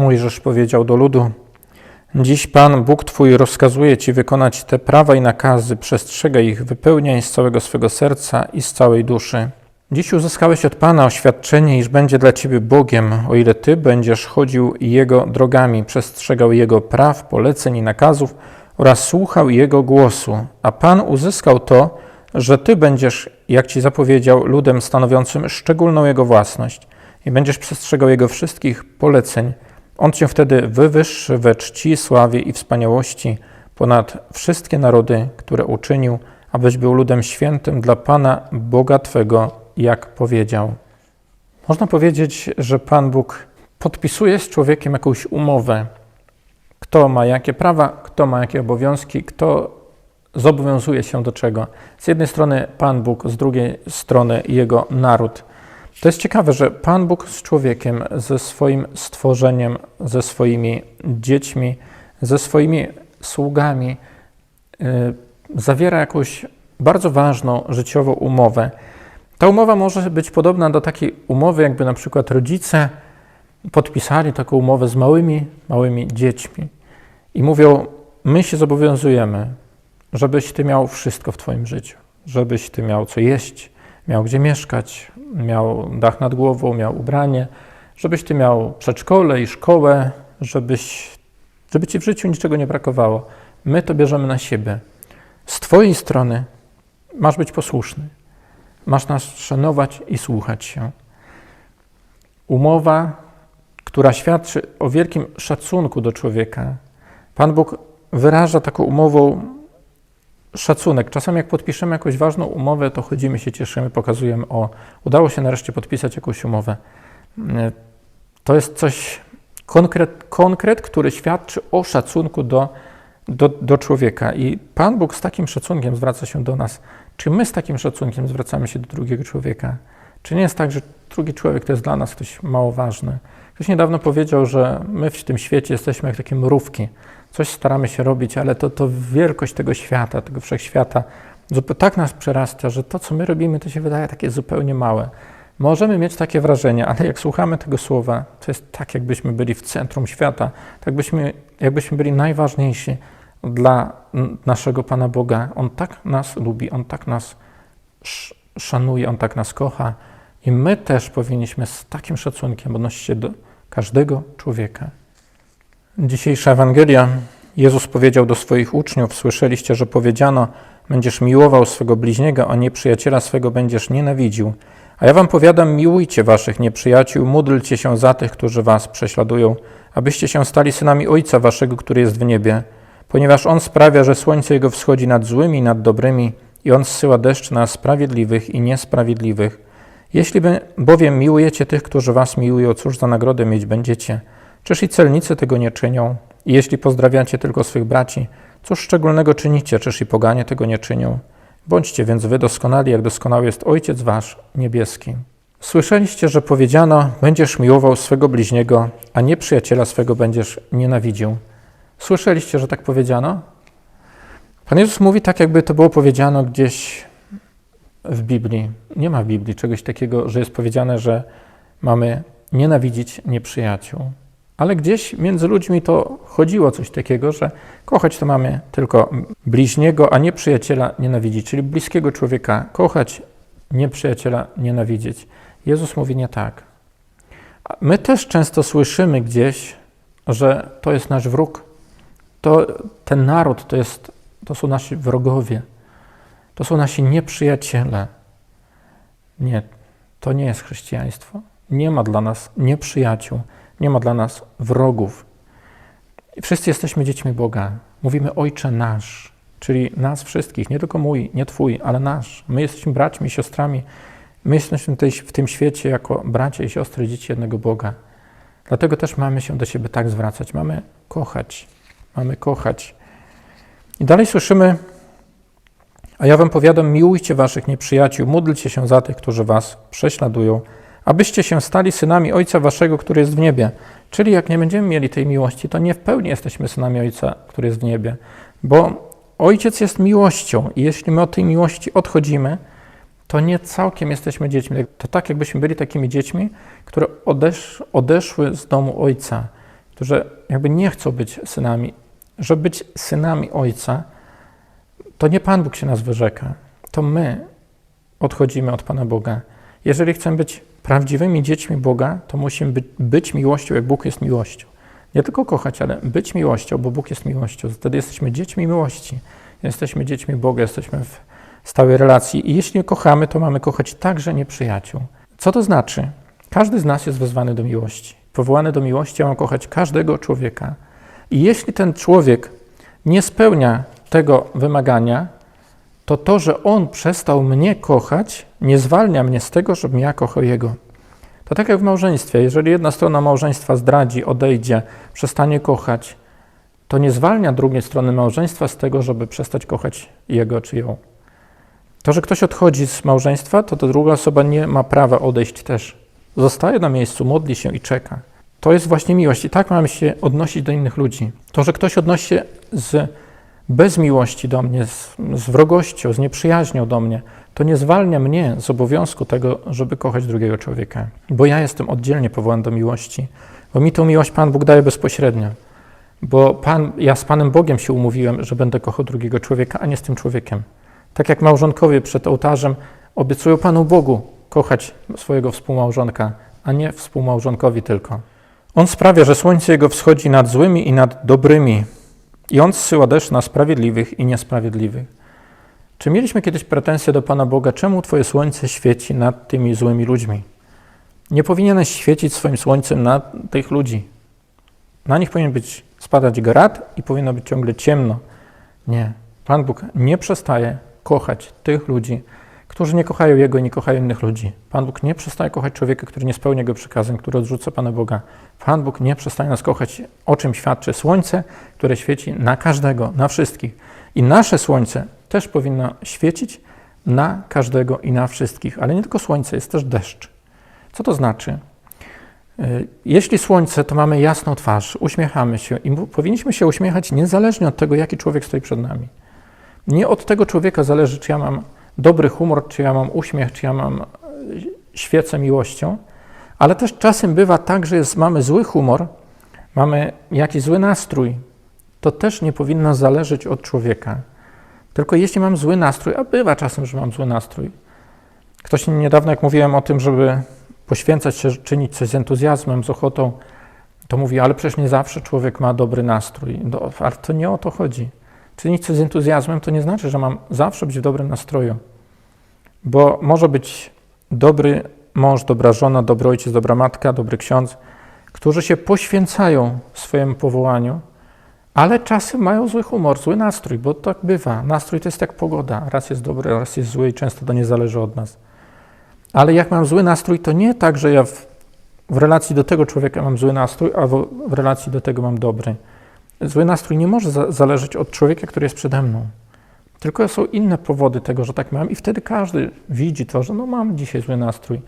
Mojżesz powiedział do ludu: Dziś Pan Bóg Twój rozkazuje Ci wykonać te prawa i nakazy, przestrzegaj ich, wypełniaj z całego swego serca i z całej duszy. Dziś uzyskałeś od Pana oświadczenie, iż będzie dla Ciebie Bogiem, o ile Ty będziesz chodził Jego drogami, przestrzegał Jego praw, poleceń i nakazów oraz słuchał Jego głosu. A Pan uzyskał to, że Ty będziesz, jak Ci zapowiedział, ludem stanowiącym szczególną Jego własność i będziesz przestrzegał Jego wszystkich poleceń. On Cię wtedy wywyższy we czci, sławie i wspaniałości ponad wszystkie narody, które uczynił, abyś był ludem świętym dla Pana Boga Twego, jak powiedział. Można powiedzieć, że Pan Bóg podpisuje z człowiekiem jakąś umowę. Kto ma jakie prawa, kto ma jakie obowiązki, kto zobowiązuje się do czego. Z jednej strony Pan Bóg, z drugiej strony jego naród. To jest ciekawe, że Pan Bóg z człowiekiem, ze swoim stworzeniem, ze swoimi dziećmi, ze swoimi sługami yy, zawiera jakąś bardzo ważną życiową umowę. Ta umowa może być podobna do takiej umowy, jakby na przykład rodzice podpisali taką umowę z małymi, małymi dziećmi i mówią: My się zobowiązujemy, żebyś ty miał wszystko w Twoim życiu, żebyś ty miał co jeść, miał gdzie mieszkać, miał dach nad głową, miał ubranie, żebyś ty miał przedszkole i szkołę, żebyś, żeby ci w życiu niczego nie brakowało. My to bierzemy na siebie. Z Twojej strony masz być posłuszny, masz nas szanować i słuchać się. Umowa, która świadczy o wielkim szacunku do człowieka. Pan Bóg wyraża taką umową szacunek. Czasami jak podpiszemy jakąś ważną umowę, to chodzimy się, cieszymy, pokazujemy, o, udało się nareszcie podpisać jakąś umowę. To jest coś, konkret, konkret który świadczy o szacunku do, do, do człowieka. I Pan Bóg z takim szacunkiem zwraca się do nas. Czy my z takim szacunkiem zwracamy się do drugiego człowieka? Czy nie jest tak, że drugi człowiek to jest dla nas ktoś mało ważny? Ktoś niedawno powiedział, że my w tym świecie jesteśmy jak takie mrówki coś staramy się robić, ale to, to wielkość tego świata, tego wszechświata tak nas przerasta, że to, co my robimy, to się wydaje takie zupełnie małe. Możemy mieć takie wrażenie, ale jak słuchamy tego słowa, to jest tak, jakbyśmy byli w centrum świata, tak byśmy, jakbyśmy byli najważniejsi dla naszego Pana Boga. On tak nas lubi, On tak nas szanuje, On tak nas kocha i my też powinniśmy z takim szacunkiem odnosić się do każdego człowieka. Dzisiejsza Ewangelia. Jezus powiedział do swoich uczniów: Słyszeliście, że powiedziano: Będziesz miłował swego bliźniego, a nieprzyjaciela swego będziesz nienawidził. A ja wam powiadam: miłujcie waszych nieprzyjaciół, módlcie się za tych, którzy was prześladują, abyście się stali synami Ojca waszego, który jest w niebie. Ponieważ On sprawia, że słońce Jego wschodzi nad złymi i nad dobrymi, i On zsyła deszcz na sprawiedliwych i niesprawiedliwych. Jeśli bowiem miłujecie tych, którzy was miłują, cóż za nagrodę mieć będziecie? Czyż i celnicy tego nie czynią? I jeśli pozdrawiacie tylko swych braci, cóż szczególnego czynicie? Czyż i poganie tego nie czynią? Bądźcie więc wy doskonali, jak doskonały jest Ojciec Wasz niebieski. Słyszeliście, że powiedziano: Będziesz miłował swego bliźniego, a nie przyjaciela swego będziesz nienawidził. Słyszeliście, że tak powiedziano? Pan Jezus mówi tak, jakby to było powiedziano gdzieś w Biblii. Nie ma w Biblii czegoś takiego, że jest powiedziane, że mamy nienawidzić nieprzyjaciół. Ale gdzieś między ludźmi to chodziło coś takiego, że kochać to mamy tylko bliźniego, a nie przyjaciela nienawidzić, czyli bliskiego człowieka kochać, nie przyjaciela. Jezus mówi nie tak. My też często słyszymy gdzieś, że to jest nasz wróg. To, ten naród to, jest, to są nasi wrogowie. To są nasi nieprzyjaciele. Nie, to nie jest chrześcijaństwo. Nie ma dla nas nieprzyjaciół. Nie ma dla nas wrogów. Wszyscy jesteśmy dziećmi Boga. Mówimy Ojcze nasz, czyli nas wszystkich, nie tylko mój, nie Twój, ale nasz. My jesteśmy braćmi, siostrami. My jesteśmy w tym świecie jako bracia i siostry, dzieci jednego Boga. Dlatego też mamy się do siebie tak zwracać. Mamy kochać. Mamy kochać. I dalej słyszymy, a ja wam powiadam, miłujcie waszych nieprzyjaciół, módlcie się za tych, którzy was prześladują, abyście się stali synami Ojca Waszego, który jest w niebie. Czyli jak nie będziemy mieli tej miłości, to nie w pełni jesteśmy synami Ojca, który jest w niebie, bo Ojciec jest miłością i jeśli my od tej miłości odchodzimy, to nie całkiem jesteśmy dziećmi. To tak, jakbyśmy byli takimi dziećmi, które odesz odeszły z domu Ojca, którzy jakby nie chcą być synami. Żeby być synami Ojca, to nie Pan Bóg się nas wyrzeka, to my odchodzimy od Pana Boga. Jeżeli chcemy być prawdziwymi dziećmi Boga, to musimy być, być miłością, jak Bóg jest miłością. Nie tylko kochać, ale być miłością, bo Bóg jest miłością. Wtedy jesteśmy dziećmi miłości. Jesteśmy dziećmi Boga, jesteśmy w stałej relacji. I jeśli kochamy, to mamy kochać także nieprzyjaciół. Co to znaczy? Każdy z nas jest wezwany do miłości. Powołany do miłości, ja mam kochać każdego człowieka. I jeśli ten człowiek nie spełnia tego wymagania, to to, że on przestał mnie kochać, nie zwalnia mnie z tego, żebym ja kochał jego. To tak jak w małżeństwie. Jeżeli jedna strona małżeństwa zdradzi, odejdzie, przestanie kochać, to nie zwalnia drugiej strony małżeństwa z tego, żeby przestać kochać jego czy ją. To, że ktoś odchodzi z małżeństwa, to ta druga osoba nie ma prawa odejść też. Zostaje na miejscu, modli się i czeka. To jest właśnie miłość. I tak mamy się odnosić do innych ludzi. To, że ktoś odnosi się z, bez miłości do mnie, z, z wrogością, z nieprzyjaźnią do mnie, to nie zwalnia mnie z obowiązku tego, żeby kochać drugiego człowieka. Bo ja jestem oddzielnie powołany do miłości. Bo mi tą miłość Pan Bóg daje bezpośrednio. Bo Pan, ja z Panem Bogiem się umówiłem, że będę kochał drugiego człowieka, a nie z tym człowiekiem. Tak jak małżonkowie przed ołtarzem obiecują Panu Bogu kochać swojego współmałżonka, a nie współmałżonkowi tylko. On sprawia, że słońce jego wschodzi nad złymi i nad dobrymi, i on zsyła deszcz na sprawiedliwych i niesprawiedliwych. Czy mieliśmy kiedyś pretensje do Pana Boga, czemu Twoje słońce świeci nad tymi złymi ludźmi? Nie powinieneś świecić swoim słońcem na tych ludzi. Na nich powinien być spadać grad i powinno być ciągle ciemno. Nie. Pan Bóg nie przestaje kochać tych ludzi, którzy nie kochają Jego i nie kochają innych ludzi. Pan Bóg nie przestaje kochać człowieka, który nie spełnia Jego przykazań, który odrzuca Pana Boga. Pan Bóg nie przestaje nas kochać, o czym świadczy słońce, które świeci na każdego, na wszystkich. I nasze słońce też powinno świecić na każdego i na wszystkich, ale nie tylko słońce, jest też deszcz. Co to znaczy? Y, jeśli słońce, to mamy jasną twarz, uśmiechamy się i powinniśmy się uśmiechać niezależnie od tego, jaki człowiek stoi przed nami. Nie od tego człowieka zależy, czy ja mam dobry humor, czy ja mam uśmiech, czy ja mam e, świecę miłością, ale też czasem bywa tak, że jest, mamy zły humor, mamy jakiś zły nastrój. To też nie powinno zależeć od człowieka. Tylko jeśli mam zły nastrój, a bywa czasem, że mam zły nastrój. Ktoś niedawno, jak mówiłem o tym, żeby poświęcać się, czynić coś z entuzjazmem, z ochotą, to mówi, ale przecież nie zawsze człowiek ma dobry nastrój. No, ale to nie o to chodzi. Czynić coś z entuzjazmem to nie znaczy, że mam zawsze być w dobrym nastroju. Bo może być dobry mąż, dobra żona, dobry ojciec, dobra matka, dobry ksiądz, którzy się poświęcają swojemu powołaniu, ale czasem mają zły humor, zły nastrój, bo tak bywa. Nastrój to jest jak pogoda. Raz jest dobry, raz jest zły i często to nie zależy od nas. Ale jak mam zły nastrój, to nie tak, że ja w, w relacji do tego człowieka mam zły nastrój, a w, w relacji do tego mam dobry. Zły nastrój nie może za, zależeć od człowieka, który jest przede mną. Tylko są inne powody tego, że tak mam, i wtedy każdy widzi to, że no mam dzisiaj zły nastrój.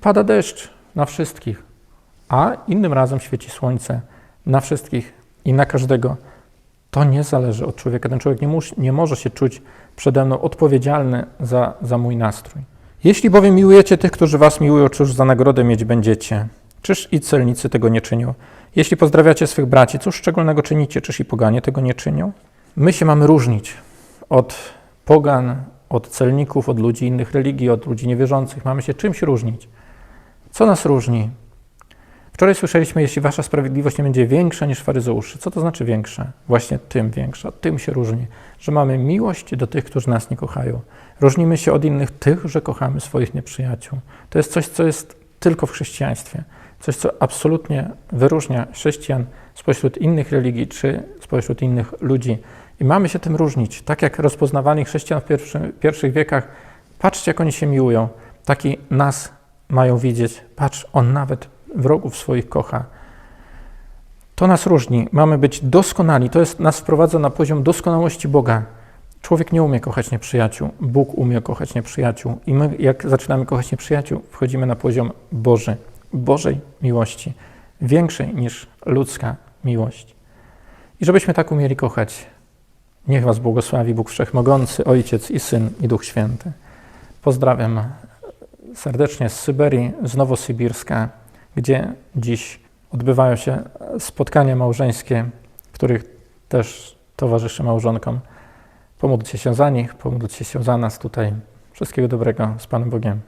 Pada deszcz na wszystkich, a innym razem świeci słońce na wszystkich i na każdego. To nie zależy od człowieka. Ten człowiek nie, mus, nie może się czuć przede mną odpowiedzialny za, za mój nastrój. Jeśli bowiem miłujecie tych, którzy was miłują, cóż za nagrodę mieć będziecie? Czyż i celnicy tego nie czynią? Jeśli pozdrawiacie swych braci, cóż szczególnego czynicie? Czyż i poganie tego nie czynią? My się mamy różnić od pogan, od celników, od ludzi innych religii, od ludzi niewierzących. Mamy się czymś różnić. Co nas różni? Wczoraj słyszeliśmy, jeśli wasza sprawiedliwość nie będzie większa niż faryzeuszy. Co to znaczy większa? Właśnie tym większa. Tym się różni, że mamy miłość do tych, którzy nas nie kochają. Różnimy się od innych tych, że kochamy swoich nieprzyjaciół. To jest coś, co jest tylko w chrześcijaństwie. Coś, co absolutnie wyróżnia chrześcijan spośród innych religii czy spośród innych ludzi. I mamy się tym różnić. Tak jak rozpoznawali chrześcijan w pierwszy, pierwszych wiekach, patrzcie, jak oni się miłują. Taki nas mają widzieć. Patrz, on nawet wrogów swoich kocha. To nas różni. Mamy być doskonali. To jest, nas wprowadza na poziom doskonałości Boga. Człowiek nie umie kochać nieprzyjaciół. Bóg umie kochać nieprzyjaciół. I my, jak zaczynamy kochać nieprzyjaciół, wchodzimy na poziom Boży, Bożej miłości, większej niż ludzka miłość. I żebyśmy tak umieli kochać, niech Was błogosławi Bóg Wszechmogący, Ojciec i Syn i Duch Święty. Pozdrawiam serdecznie z Syberii, z Nowosybirska, gdzie dziś odbywają się spotkania małżeńskie, których też towarzyszy małżonkom. Pomódlcie się za nich, pomódlcie się za nas tutaj. Wszystkiego dobrego z Panem Bogiem.